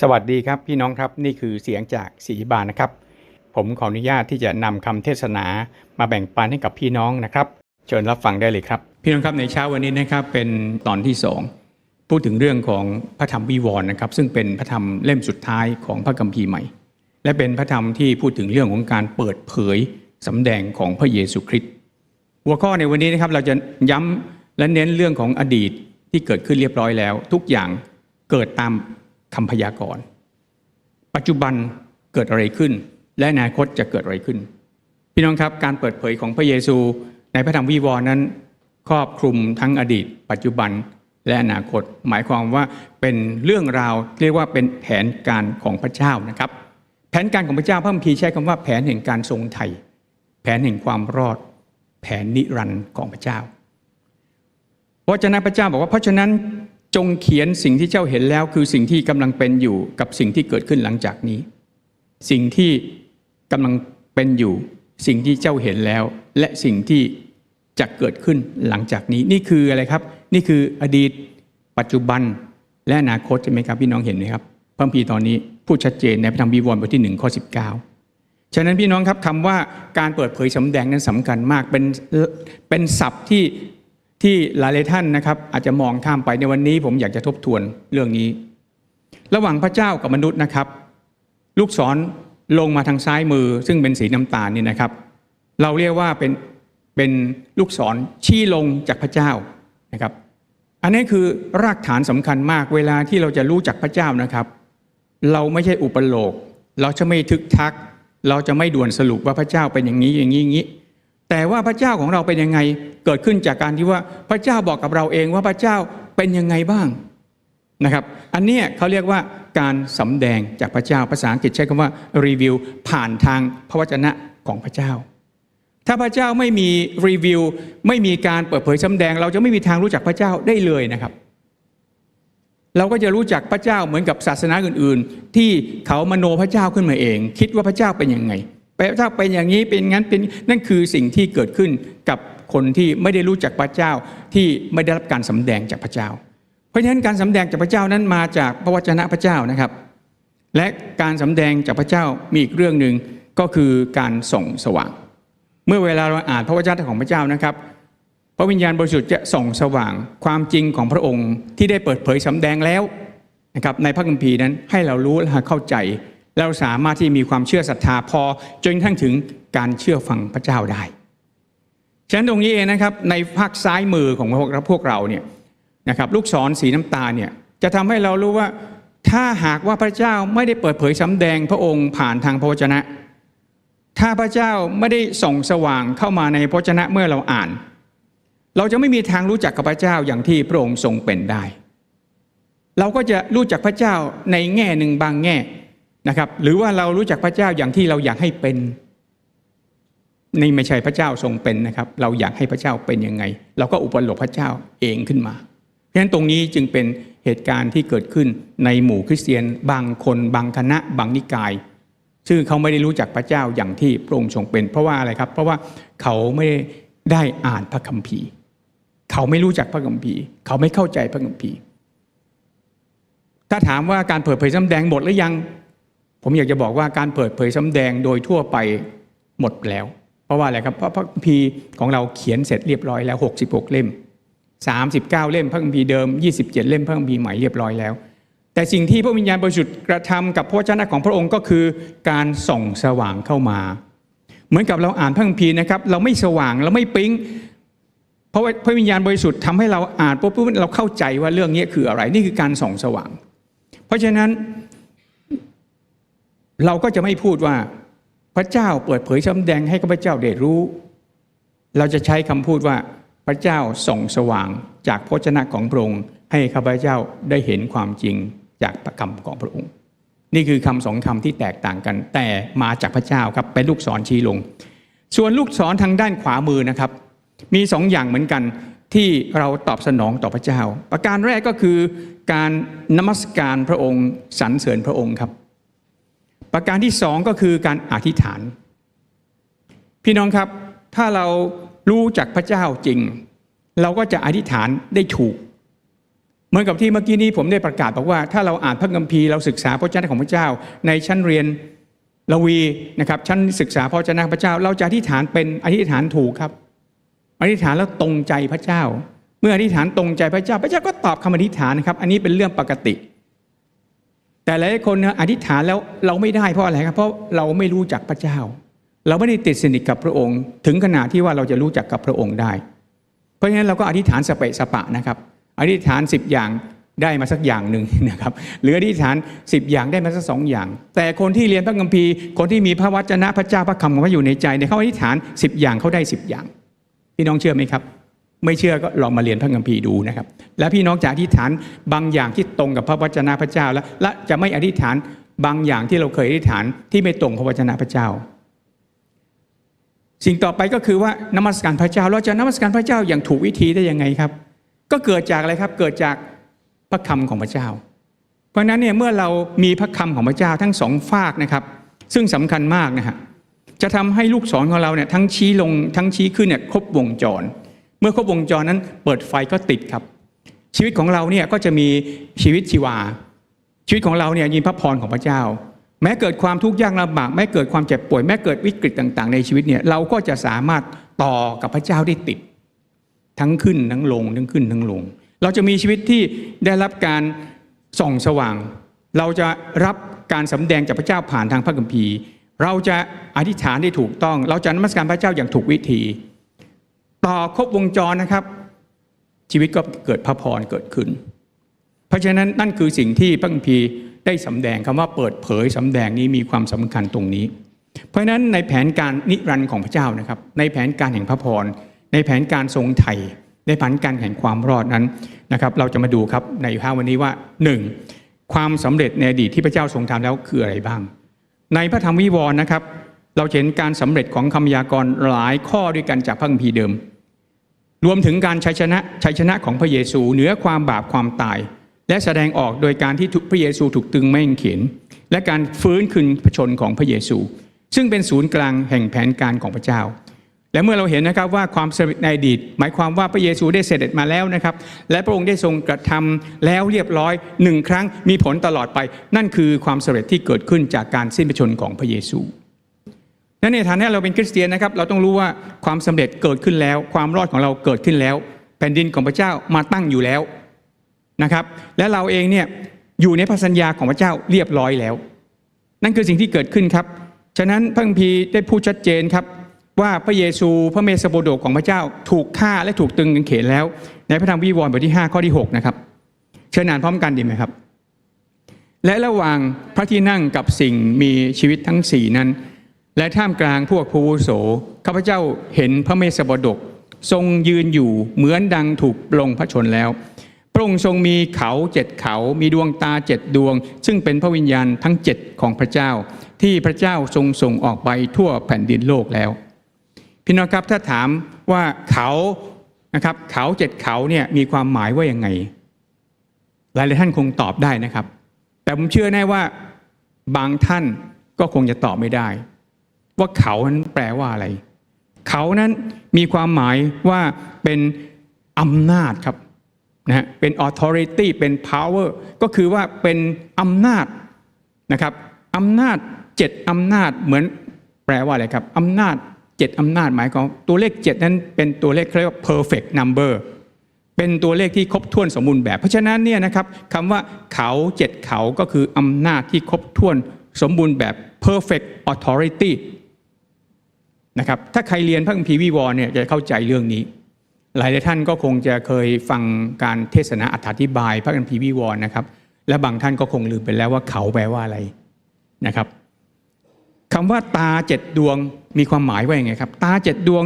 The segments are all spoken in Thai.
สวัสดีครับพี่น้องครับนี่คือเสียงจากสีบานนะครับ ผมขออนุญาตที่จะนำคำเทศนามาแบ่งปันให้กับพี่น้องนะครับ เชิญรับฟังได้เลยครับ พี่น้องครับในเช้าวันนี้นะครับเป็นตอนที่สองพูดถึงเรื่องของพระธรรมวิวรณ์นะครับ ซึ่งเป็นพระธรรมเล่มสุดท้ายของพระคัมภีร์ใหม่ และเป็นพระธรรมที่พูดถึงเรื่องของการเปิดเผยสำแดงของพระเยซูคริสต์หัวข้อในวันนี้นะครับเราจะย้ำและเน้นเรื่องของอดีตที่เกิดขึ้นเรียบร้อยแล้ว ทุกอย่างเกิดตาม คำพยากรณ์ ปัจจุบันเกิดอะไรขึ้น และอนาคตจะเกิดอะไรขึ้น พี่น้องครับการเปิดเผยของพระเยซู ในพระธรรมวิวรณ์นั้น ครอบคลุมทั้งอดีต ปัจจุบันและอนาคต หมายความว่าเป็นเรื่องราวเรียกว่าเป็นแผนการของพระเจ้านะครับ แผนการของพระเจ้าพระคัมภีร์ใช้คำว่าแผนแห่งการทรงไถ่แผนแห่งความรอด แผนนิรันดร์ของพระเจ้าพระเจ้าพระเจ้าบอกว่าเพราะฉะนั้น จงเขียนสิ่งที่เจ้าเห็นแล้วคือสิ่งที่กำลังเป็นอยู่กับสิ่งที่เกิดขึ้นหลังจากนี้ สิ่งที่กำลังเป็นอยู่ สิ่งที่เจ้าเห็นแล้ว และสิ่งที่จะเกิดขึ้นหลังจากนี้ นี่คืออะไรครับ นี่คืออดีต ปัจจุบัน และอนาคตใช่ไหมครับพี่น้องเห็นไหมครับพระคัมภีตอนนี้พูดชัดเจนในพระธรรมวิวรณ์บทที่1ข้อ19 ฉะนั้นพี่น้องครับคำว่าการเปิดเผยสำแดงนั้นสำคัญมากเป็นเป็นศัพท์ที่ ที่หลายๆท่านนะครับ อาจจะมองข้ามไปในวันนี้ ผมอยากจะทบทวนเรื่องนี้ ระหว่างพระเจ้ากับมนุษย์นะครับ ลูกศรลงมาทางซ้ายมือ ซึ่งเป็นสีน้ำตาลนี่นะครับ เราเรียกว่าเป็นเป็นลูกศรชี้ลงจากพระเจ้านะครับ อันนี้คือรากฐานสำคัญมากเวลาที่เราจะรู้จักพระเจ้านะครับ เราไม่ใช่อุปโลก เราจะไม่ทึกทัก เราจะไม่ด่วนสรุปว่าพระเจ้าเป็นอย่างนี้อย่างนี้อย่างนี้ แต่ว่าพระเจ้าของเราเป็นยังไงเกิดขึ้นจากการที่ว่าพระเจ้าบอกกับเราเองว่าพระเจ้าเป็นยังไงบ้างนะครับ อันนี้เขาเรียกว่าการสำแดงจากพระเจ้าภาษาอังกฤษใช้คำว่ารีวิวผ่านทางพระวจนะของพระเจ้า ถ้าพระเจ้าไม่มีรีวิวไม่มีการเปิดเผยสำแดง เราจะไม่มีทางรู้จักพระเจ้าได้เลยนะครับ เราก็จะรู้จักพระเจ้าเหมือนกับศาสนาอื่น ๆ ที่เขามโนพระเจ้าขึ้นมาเอง คิดว่าพระเจ้าเป็นยังไง พระเจ้าเป็นอย่างนี้เป็นงั้นเป็นนั่นคือสิ่งที่เกิดขึ้นกับคนที่ไม่ได้รู้จักพระเจ้าที่ไม่ได้รับการสำแดงจากพระเจ้า เพราะฉะนั้นการสำแดงจากพระเจ้านั้นมาจากพระวจนะพระเจ้านะครับ และการสำแดงจากพระเจ้ามีอีกเรื่องหนึ่งก็คือการส่องสว่าง เมื่อเวลาเราอ่านพระวจนะของพระเจ้านะครับ พระวิญญาณบริสุทธิ์จะส่องสว่างความจริงของพระองค์ที่ได้เปิดเผยสำแดงแล้วนะครับในพระคัมภีร์นั้นให้เรารู้และเข้าใจ เราสามารถที่มีความเชื่อศรัทธาพอจนกระทั่งถึงการเชื่อฟังพระเจ้าได้ฉะนั้นตรงนี้เองนะครับในภาคซ้ายมือของพวกเราพวกเราเนี่ยนะครับลูกศรสีน้ำตาลเนี่ยจะทำให้เรารู้ว่าถ้าหากว่าพระเจ้าไม่ได้เปิดเผยสำแดงพระองค์ผ่านทางพระวจนะ ถ้าพระเจ้าไม่ได้ส่องสว่างเข้ามาในพระวจนะเมื่อเราอ่าน เราจะไม่มีทางรู้จักกับพระเจ้าอย่างที่พระองค์ทรงเป็นได้ เราก็จะรู้จักพระเจ้าในแง่หนึ่งบางแง่ นะครับ หรือว่าเรารู้จักพระเจ้าอย่างที่เราอยากให้เป็น นี่ไม่ใช่พระเจ้าทรงเป็นนะครับ เราอยากให้พระเจ้าเป็นยังไง เราก็อุปโลกพระเจ้าเองขึ้นมา เพราะฉะนั้นตรงนี้จึงเป็นเหตุการณ์ที่เกิดขึ้นในหมู่คริสเตียน บางคน บางคณะ บางนิกาย ซึ่งเขาไม่ได้รู้จักพระเจ้าอย่างที่พระองค์ทรงเป็น เพราะว่าอะไรครับ เพราะว่าเขาไม่ได้อ่านพระคัมภีร์ เขาไม่รู้จักพระคัมภีร์ เขาไม่เข้าใจพระคัมภีร์ถ้าถามว่าการเปิดเผยสำแดงหมดหรือยัง ผมอยากจะบอกว่าการเปิดเผยสำแดงโดยทั่วไปหมดแล้ว เพราะว่าอะไรครับเพราะพระคัมภีร์ของเราเขียนเสร็จเรียบร้อยแล้ว 66 เล่ม 39 เล่มพระคัมภีร์เดิม 27 เล่มพระคัมภีร์ใหม่เรียบร้อยแล้ว แต่สิ่งที่พระวิญญาณบริสุทธิ์กระทำกับพระวจนะของพระองค์ก็คือการส่องสว่างเข้ามา เหมือนกับเราอ่านพระคัมภีร์นะครับเราไม่สว่างเราไม่ปิ๊งเพราะว่าพระวิญญาณบริสุทธิ์ทำให้เราอ่านปุ๊บเราเข้าใจว่าเรื่องนี้คืออะไรนี่คือการส่องสว่าง เพราะฉะนั้น เราก็จะไม่พูดว่าพระเจ้าเปิดเผยสำแดงให้ข้าพเจ้าได้รู้ เราจะใช้คำพูดว่าพระเจ้าส่องสว่างจากพระชนะของพระองค์ให้ข้าพเจ้าได้เห็นความจริงจากประคำของพระองค์ นี่คือคำสองคำที่แตกต่างกัน แต่มาจากพระเจ้าครับเป็นลูกศรชี้ลง ส่วนลูกศรทางด้านขวามือนะครับ มีสองอย่างเหมือนกันที่เราตอบสนองต่อพระเจ้า ประการแรกก็คือการนมัสการพระองค์สรรเสริญพระองค์ครับ ประการที่สองก็คือการอธิษฐาน พี่น้องครับ ถ้าเรารู้จักพระเจ้าจริง เราก็จะอธิษฐานได้ถูก เหมือนกับที่เมื่อกี้นี้ผมได้ประกาศบอกว่าถ้าเราอ่านพระคัมภีร์เราศึกษาพระเจ้าของพระเจ้า ในชั้นเรียนละวีนะครับ ชั้นศึกษาพระเจ้าพระเจ้า เราจะอธิษฐานเป็นอธิษฐานถูกครับอธิษฐานแล้วตรงใจพระเจ้า เมื่ออธิษฐานตรงใจพระเจ้า พระเจ้าก็ตอบคำอธิษฐานนะครับ อันนี้เป็นเรื่องปกติ แต่หลายคนอธิษฐานแล้วเราไม่ได้เพราะอะไรครับ เพราะเราไม่รู้จักพระเจ้า เราไม่ได้ติดสนิทกับพระองค์ ถึงขนาดที่ว่าเราจะรู้จักกับพระองค์ได้ เพราะฉะนั้นเราก็อธิษฐานสเปะสปะนะครับ อธิษฐานสิบอย่างได้มาสักอย่างหนึ่งนะครับหรืออธิษฐานสิบอย่างได้มาสักสองอย่าง แต่คนที่เรียนพระคัมภีร์คนที่มีพระวจนะพระเจ้าพระคำของพระอยู่ในใจเนี่ยเขาอธิษฐานสิบอย่างเขาได้สิบอย่างพี่น้องเชื่อไหมครับ ไม่เชื่อก็ลองมาเรียนพระคัมภีร์ดูนะครับ และพี่น้องจะอธิษฐานบางอย่างที่ตรงกับพระวจนะพระเจ้า แล้วและจะไม่อธิษฐานบางอย่างที่เราเคยอธิษฐานที่ไม่ตรงพระวจนะพระเจ้า สิ่งต่อไปก็คือว่านมัสการพระเจ้า เราจะนมัสการพระเจ้าอย่างถูกวิธีได้ยังไงครับ ก็เกิดจากอะไรครับ เกิดจากพระคำของพระเจ้า เพราะนั้นเนี่ยเมื่อเรามีพระคำของพระเจ้าทั้งสองฝากนะครับ ซึ่งสำคัญมากนะฮะจะทำให้ลูกศรของเราเนี่ยทั้งชี้ลงทั้งชี้ขึ้นเนี่ยครบวงจร เมื่อครบวงจรนั้นเปิดไฟก็ติดครับ ชีวิตของเราเนี่ยก็จะมีชีวิตชีวา ชีวิตของเราเนี่ยยินพระพรของพระเจ้า แม้เกิดความทุกข์ยากลำบากแม้เกิดความเจ็บป่วย แม้เกิดวิกฤตต่าง ๆ ในชีวิตเนี่ยเราก็จะสามารถต่อกับพระเจ้าได้ติด ทั้งขึ้นทั้งลงทั้งขึ้นทั้งลง เราจะมีชีวิตที่ได้รับการส่องสว่าง เราจะรับการสำแดงจากพระเจ้าผ่านทางพระคัมภีร์ เราจะอธิษฐานได้ถูกต้อง เราจะนมัสการพระเจ้าอย่างถูกวิธี ต่อครบวงจรนะครับ ชีวิตก็เกิดพระพรเกิดขึ้น เพราะฉะนั้นนั่นคือสิ่งที่พระคัมภีร์ได้สำแดงคำว่าเปิดเผยสำแดงนี้มีความสำคัญตรงนี้ เพราะฉะนั้นในแผนการนิรันดร์ของพระเจ้านะครับ ในแผนการแห่งพระพรในแผนการทรงไถ่ในแผนการแห่งความรอดนั้นนะครับ เราจะมาดูครับในภาควันนี้ว่าหนึ่งความสำเร็จในอดีตที่พระเจ้าทรงทำแล้วคืออะไรบ้าง ในพระธรรมวิวรณ์นะครับ เราเห็นการสำเร็จของคำยากรหลายข้อด้วยกันจากพระคัมภีร์เดิม รวมถึงการชัยชนะชัยชนะของพระเยซูเหนือความบาปความตาย และแสดงออกโดยการที่พระเยซูถูกตึงไม่เขียนและการฟื้นคืนพระชนของพระเยซู ซึ่งเป็นศูนย์กลางแห่งแผนการของพระเจ้า และเมื่อเราเห็นนะครับว่าความสำเร็จในอดีต หมายความว่าพระเยซูได้เสด็จมาแล้วนะครับ และพระองค์ได้ทรงกระทำแล้วเรียบร้อยหนึ่งครั้งมีผลตลอดไป นั่นคือความสำเร็จที่เกิดขึ้นจากการสิ้นพระชนของพระเยซู และในฐานะเราเป็นคริสเตียนนะครับ เราต้องรู้ว่าความสำเร็จเกิดขึ้นแล้ว ความรอดของเราเกิดขึ้นแล้ว แผ่นดินของพระเจ้ามาตั้งอยู่แล้วนะครับ และเราเองเนี่ยอยู่ในพระสัญญาของพระเจ้าเรียบร้อยแล้ว นั่นคือสิ่งที่เกิดขึ้นครับ ฉะนั้นพระคัมภีร์ได้พูดชัดเจนครับ ว่าพระเยซูพระเมสสโบโดกของพระเจ้าถูกฆ่าและถูกตึงกางเขนแล้ว ในพระธรรมวิวรณ์บทที่ 5 ข้อที่ 6 นะครับ เชิญอ่านพร้อมกันดีไหมครับ และระหว่างพระที่นั่งกับสิ่งมีชีวิตทั้งสี่นั้น และท่ามกลางพวกผู้โสข้าพเจ้าเห็นพระเมสสบดก ทรงยืนอยู่เหมือนดังถูกปลงพระชนแล้ว พระองค์ทรงมีเขาเจ็ดเขา มีดวงตาเจ็ดดวง ซึ่งเป็นพระวิญญาณทั้งเจ็ดของพระเจ้า ที่พระเจ้าทรงส่งออกไปทั่วแผ่นดินโลกแล้ว พี่น้องครับถ้าถามว่าเขานะครับเขาเจ็ดเขาเนี่ยมีความหมายว่ายังไง หลายๆท่านคงตอบได้นะครับ แต่ผมเชื่อแน่ว่าบางท่านก็คงจะตอบไม่ได้ ว่าเขานั้นแปลว่าอะไร เขานั้นมีความหมายว่าเป็นอำนาจครับนะฮะเป็น authority เป็น power ก็คือว่าเป็นอำนาจนะครับอำนาจเจ็ดอำนาจเหมือนแปลว่าอะไรครับอำนาจเจ็ดอำนาจหมายความตัวเลขเจ็ดนั้นเป็นตัวเลขเรียกว่า perfect number เป็นตัวเลขที่ครบถ้วนสมบูรณ์แบบ เพราะฉะนั้นเนี่ยนะครับคำว่าเขาเจ็ดเขาก็คืออำนาจที่ครบถ้วนสมบูรณ์แบบ perfect authority นะครับถ้าใครเรียนพระคัมภีร์วิวรณ์เนี่ยจะเข้าใจเรื่องนี้หลายท่านก็คงจะเคยฟังการเทศนาอธิบายพระคัมภีร์วิวรณ์นะครับ และบางท่านก็คงลืมไปแล้วว่าเขาแปลว่าอะไรนะครับคำว่าตาเจ็ดดวงมีความหมายว่าอย่างไงครับตาเจ็ดดวง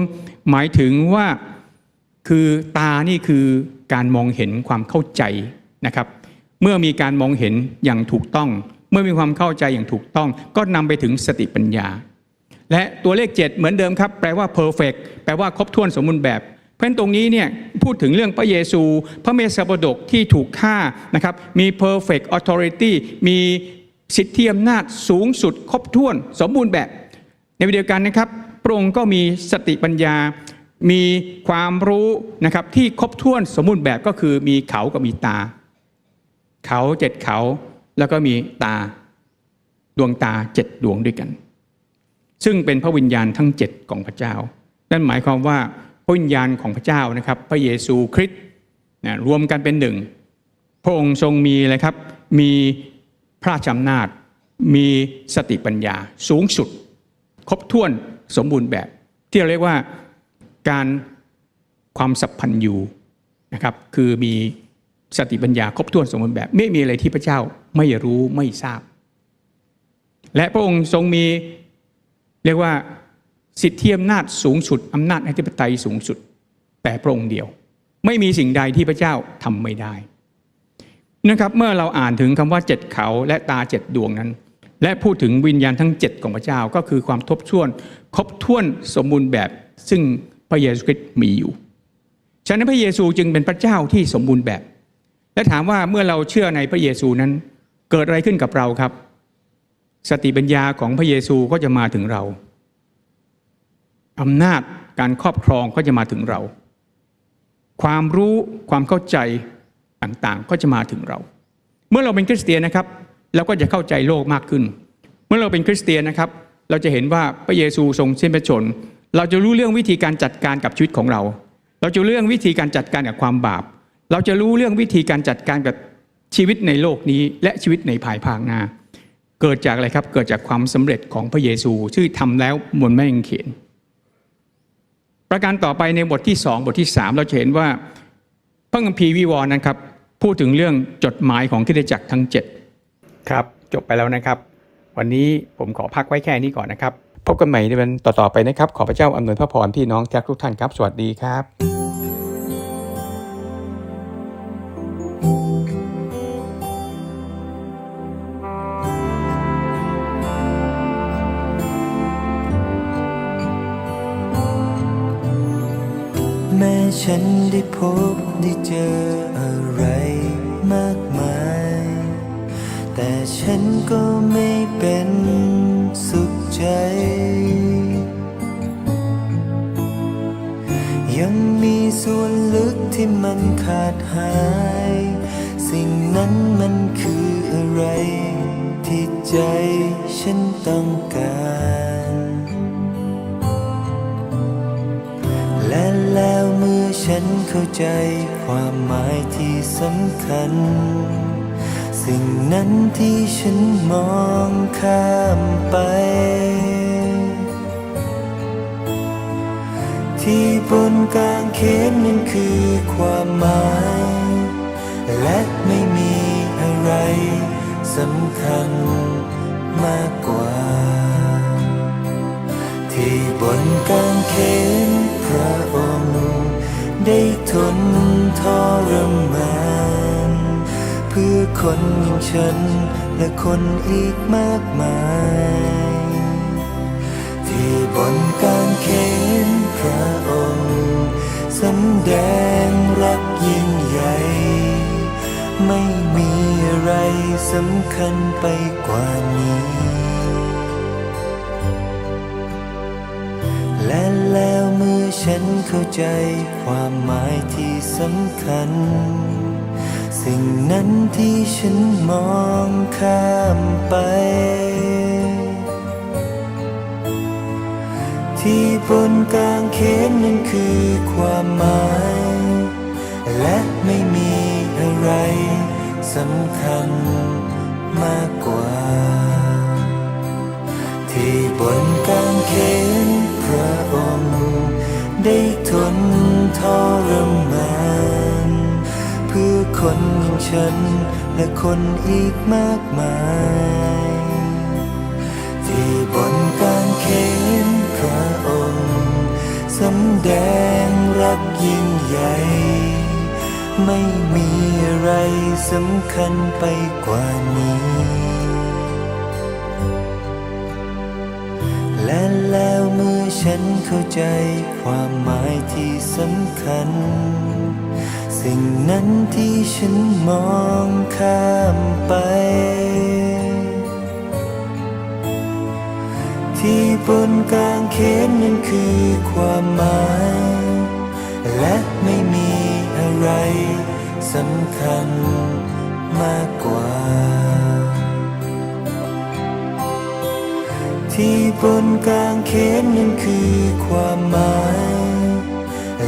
หมายถึงว่าคือตานี่คือการมองเห็นความเข้าใจนะครับ เมื่อมีการมองเห็นอย่างถูกต้อง เมื่อมีความเข้าใจอย่างถูกต้อง ก็นำไปถึงสติปัญญา และตัวเลข 7 เหมือนเดิมครับ แปลว่า perfect แปลว่าครบถ้วนสมบูรณ์แบบเพราะฉะนั้นตรงนี้เนี่ยพูดถึงเรื่องพระเยซู พระเมสสโบดกที่ถูกฆ่านะครับมี perfect authority มีสิทธิอำนาจสูงสุด ครบถ้วนสมบูรณ์แบบ ในวลาเดียวกันนะครับพระองค์ก็มีสติปัญญา มีความรู้นะครับที่ครบถ้วนสมบูรณ์แบบก็คือมีเขากับมีตา เขาเจ็ดเขาแล้วก็มีตาดวงตาเจ็ดดวงด้วยกัน ซึ่งเป็นพระวิญญาณทั้งเจ็ดของพระเจ้า นั่นหมายความว่าพระวิญญาณของพระเจ้านะครับ พระเยซูคริสต์นะรวมกันเป็นหนึ่ง พระองค์ทรงมีอะไรครับ มีพระราชอำนาจ มีสติปัญญาสูงสุด ครบถ้วนสมบูรณ์แบบ ที่เราเรียกว่าการความสัพพันยูนะครับคือมีสติปัญญาครบถ้วนสมบูรณ์แบบ ไม่มีอะไรที่พระเจ้าไม่รู้ไม่ทราบ และพระองค์ทรงมี เรียกว่าสิทธิอำนาจสูงสุดอำนาจอธิปไตยสูงสุด แต่พระองค์เดียว ไม่มีสิ่งใดที่พระเจ้าทำไม่ได้นะครับเมื่อเราอ่านถึงคำว่าเจ็ดเขาและตาเจ็ดดวงนั้น และพูดถึงวิญญาณทั้งเจ็ดของพระเจ้าก็คือความทบท้วน ครบถ้วนสมบูรณ์แบบซึ่งพระเยซูคริสต์มีอยู่ ฉะนั้นพระเยซูจึงเป็นพระเจ้าที่สมบูรณ์แบบ และถามว่าเมื่อเราเชื่อในพระเยซูนั้น เกิดอะไรขึ้นกับเราครับ สติปัญญาของพระเยซูก็จะมาถึงเราอำนาจการครอบครองก็จะมาถึงเรา ความรู้ความเข้าใจต่างๆ ก็จะมาถึงเรา เมื่อเราเป็นคริสเตียนนะครับเราก็จะเข้าใจโลกมากขึ้น เมื่อเราเป็นคริสเตียนนะครับ เราจะเห็นว่าพระเยซูทรงเส้นพระชน เราจะรู้เรื่องวิธีการจัดการกับชีวิตของเรา เราจะรู้เรื่องวิธีการจัดการกับความบาป เราจะรู้เรื่องวิธีการจัดการกับชีวิตในโลกนี้ และชีวิตในภายภาคหน้า เกิดจากอะไรครับ เกิดจากความสำเร็จของพระเยซูที่ทำแล้วบนแม่กางเขียน ประการต่อไปในบทที่สองบทที่สามเราจะเห็นว่าพระคัมภีร์วิวรณ์นะครับ พูดถึงเรื่องจดหมายของคริสตจักรทั้ง7ครับจบไปแล้วนะครับ วันนี้ผมขอพักไว้แค่นี้ก่อนนะครับ พบกันใหม่ในวันต่อๆไปนะครับ ขอพระเจ้าอำนวยพระพรพี่น้องทุกท่านครับ สวัสดีครับ บได้เจออะไรมากมาย แต่ฉันก็ไม่เป็นสุขใจ ยังมีส่วนลึกที่มันขาดหาย สิ่งนั้นมันคืออะไร ที่ใจฉันต้องการและแล้วเมื่อ ฉันเข้าใจความหมายที่สำคัญ สิ่งนั้นที่ฉันมองข้ามไป ที่บนกลางเขนนั้นคือความหมาย และไม่มีอะไรสำคัญมากกว่า ที่บนกลางเขนพระองค์ ได้ทนทรมาน เพื่อคนอย่างฉันและคนอีกมากมาย ที่บนกางเขนพระองค์สำแดงรักยิ่งใหญ่ ไม่มีอะไรสำคัญไปกว่านี้ และแล้วเมื่อฉันเข้าใจความหมายที่สำคัญ สิ่งนั้นที่ฉันมองข้ามไป ที่บนกลางเขนนั้นคือความหมาย และไม่มีอะไรสำคัญมากกว่า ที่บนกลางเขน ระองค์ ได้ทนทรมาน เพื่อคนของฉันและคนอีกมากมาย ที่บนกางเขนพระองค์สำแดงรักยิ่งใหญ่ ไม่มีอะไรสำคัญไปกว่านี้ และแล้วเมื่อฉันเข้าใจความหมายที่สำคัญ สิ่งนั้นที่ฉันมองข้ามไป ที่บนกลางเขนนั้นคือความหมาย และไม่มีอะไรสำคัญมากกว่า ที่บนกลางเขนนั้นคือความหมาย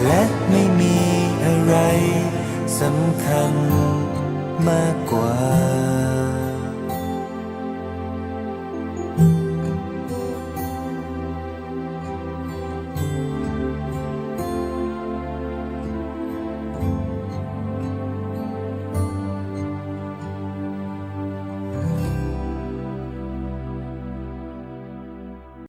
และไม่มีอะไรสำคัญมากกว่า